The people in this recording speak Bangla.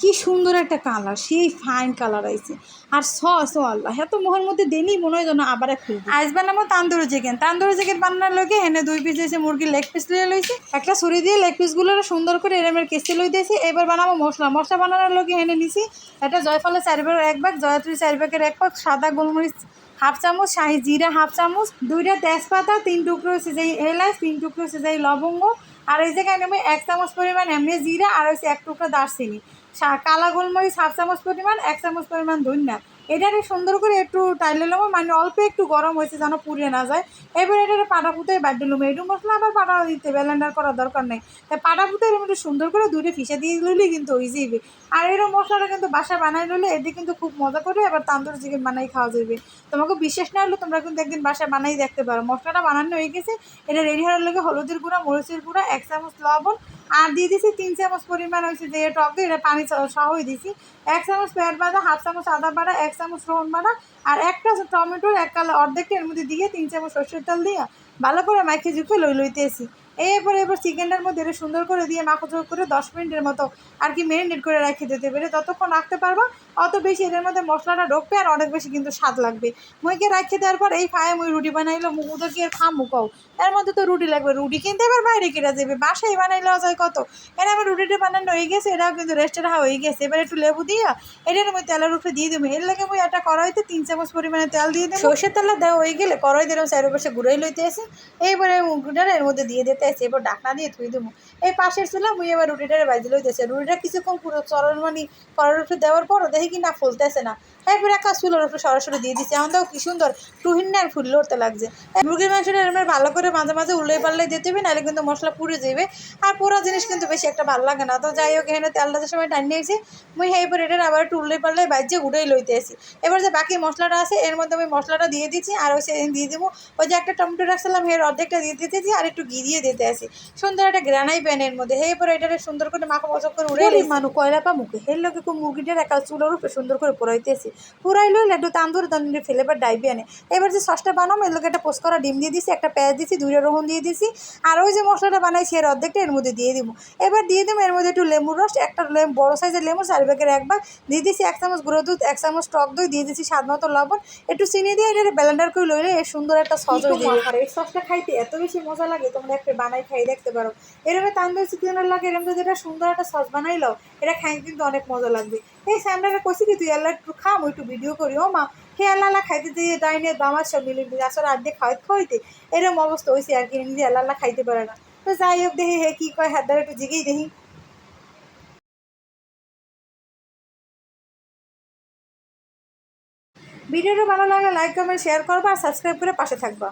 কি সুন্দর একটা কালার সেই ফাইন কালার আইছে। আর সস ও আল্লাহ, এত মোহের মধ্যে দেনি, মনে হয় যেন আবার এক আইস বানাবো তান্দুরি চিকেন তান্দুরি চিকেন বানানোর লোকে এনে দুই পিস এসে মুরগির লেগ পিস লিয়ে লইছে। একটা ছুরি দিয়ে লেগ পিসগুলো সুন্দর করে এরমের কেসে লই দিয়েছি এবার বানাবো মশলা। মশলা বানানোর লোকে এনে নিছি একটা জয়ফলের চার ভাগের এক ভাগ, জয়ত্রী চার ভাগের এক ভাগ, সাদা গোলমরিচ হাফ চামচ, শাহি জিরা হাফ চামচ, দুইটা তেজপাতা, তিন টুকরো সিজাই এলাচ, তিন টুকরো সিজাই লবঙ্গ আর এই জায়গায় নেবে এক চামচ পরিমাণ এমনি জিরা আর হচ্ছে এক টুকরা দারচিনি। কালা গোলমরিচ হাফ চামচ পরিমাণ, এক চামচ পরিমাণ ধন্যা। এটাকে সুন্দর করে একটু টাইলে নেব মানে অল্প একটু গরম হয়েছে যেন পুড়ে না যায়। এবার এটাকে পাটা পুঁতে বাদ দিলাম। একটু মশলা আবার পাটা দিতে ব্যালেন্ডার করার দরকার নেই। তাই পাটা পুঁতে এরকম একটু সুন্দর করে দুটো ফিসে দিয়ে দিলেই কিন্তু হয়ে যাবে আর এরকম মশলাটা কিন্তু বাসা বানাই নিলে এতে কিন্তু খুব মজা করে এবার তান্দুরি চিকেন বানাই খাওয়া যাবে। তোমাকে বিশ্বাস না হলে তোমরা কিন্তু একদিন বাসায় বানাই দেখতে পারো। মশলাটা বানানো হয়ে গেছে। এটা রেডি হওয়ার লগে হলুদের গুঁড়া, মরিচের গুঁড়া, এক চামচ লবণ আর দিয়ে দিছি তিন চামচ পরিমাণ হয়েছে যে টক দিয়ে এটা পানি সহ- সহই দিছি। এক চামচ পেঁয়াজ বাটা হাফ চামচ আদা বাটা এক চামচ রসুন বাটা আর একটা টমেটোর, এক কালো অর্ধেকটা এর মধ্যে দিয়ে তিন চামচ সর্ষের তেল দিয়ে ভালো করে মাখিয়ে ঝুঁকে লই লইতেছি। এরপর এবার চিকেনটার মধ্যে এটা সুন্দর করে দিয়ে মাখো চোখ করে দশ মিনিটের মতো আর কি মেরিনেট করে রেখে দিতে পারে ততক্ষণ রাখতে পারব। অত বেশি এদের মধ্যে মশলাটা ঢুকবে আর অনেক বেশি কিন্তু স্বাদ লাগবে। মুইকে রাখে দেওয়ার পর এই খায় মুই রুটি বানাইলো মুগুদের কি খাম মুখাও এর মধ্যে তো রুটি লাগবে, রুটি কিনতে এবার বাইরে কেটে যাবে বাসায় বানাইলেও যায় কত? এর আবার রুটিটা বানানো হয়ে গেছে, এটাও কিন্তু রেস্টে রাখা হয়ে গেছে। এবার একটু লেবু দিয়ে এটার আমি তেলের উপরে দিয়ে দেবো। এর লাগে মুই একটা কড়াইতে তিন চামচ পরিমাণে তেল দিয়ে দেবো। সর্ষের তেলটা দেওয়া হয়ে গেলে কড়াই দিলাম চারের পাশে ঘুরাই লইতে আসি। এইবারে মুগটা এর মধ্যে দিয়ে দিতে আসি এবার ডাকনা দিয়ে ধুই দেবো এই পাশের ছিল মুই এবার রুটিটারে বাজি লইতেছে। রুটিটা কিছুক্ষণ পুরো চরণ মানে করার উপরে দেওয়ার পরও দেখি কি না ফুলতেছে না। এরপরে একটা চুলোর উপরে সরাসরি দিয়ে দিচ্ছে এখন দেখো কি সুন্দর টুহিন্নার ফুল লড়তে লাগছে। মুরগির মাংসটা এরকম ভালো করে মাঝে মাঝে উল্লে পাল্লে দিতে হবে নাহলে কিন্তু মশলা পুড়ে যাবে। আর পুরো জিনিস কিন্তু বেশি একটা ভালো লাগে না। তো যাই হোক এখানে তেলটা সময় টানিয়ে এসে মুই এইবার এটার আবার একটু উল্লে পাল্লে বাজিয়ে উড়েই লইতে আসি। এবার যে বাকি মশলাটা আছে এর মধ্যে আমি মশলাটা দিয়ে দিচ্ছি আর ওই সেদিন দিয়ে দেবো। ওই যে একটা টমেটো রাখছিলাম এর অর্ধেকটা দিয়ে দিতেছি আর একটু ঘি দিয়ে দিতে আসি। সুন্দর একটা গ্রানাই প্যানের মধ্যে। হে পরে এটারে সুন্দর করে মাখো মজা করে উড়ে মানু কয়লা পা মুখে হের লোকে খুব মুরগিটার একা চুলোর উপরে সুন্দর করে পোড়াইতেছি পুরাই লইলে একটু তান্দুর তান্দুরি ফেলে এবার ডাইবে আনে। এবার যে সসটা বানাবো এর লোকে একটা করা ডিম দিয়ে দিছি একটা পেঁয়াজ দিছি দুইটা রোহন দিয়ে দিছি আর ওই যে মশলাটা বানাইছি এর অর্ধেকটা এর মধ্যে দিয়ে দিব। এবার দিয়ে দেবো এর মধ্যে একটু লেবুর রস একটা লেম- বড় সাইজের লেবু চার ব্যাগের একবার দিয়ে দিছি এক চামচ গুঁড়ো দুধ এক চামচ টক দই দিয়ে দিছি স্বাদ মতো লবণ একটু চিনি দিয়ে এটা ব্লেন্ডার করে লইলে এর সুন্দর একটা সস হয়ে যাবে। আর এই সসটা খাইতে এত বেশি মজা লাগে তোমরা একটা বানাই খাই দেখতে পারো। এরকম তান্দুরি চিকেনের লাগে এরকম যদি এটা সুন্দর একটা সস বানাই লও এটা খাই কিন্তু অনেক মজা লাগবে। এই স্যামরাটা কষি কি তুই আল্লাহ একটু খাম একটু ভিডিও করি। ও মা হে আল্লাহ খাইতে দিয়ে ডাইনে দামার সব মিলে আসলে আর দিয়ে খাওয়াইতে খাওয়াইতে এরকম অবস্থা হয়েছে আর কি নিজে আল্লাহ খাইতে পারে না। তো যাই হোক দেখি হে কী কয়, হাত ধরে একটু জিগেই দেখি। ভিডিওটা ভালো লাগলে লাইক কমেন্ট শেয়ার করবা আর সাবস্ক্রাইব করে পাশে থাকবা।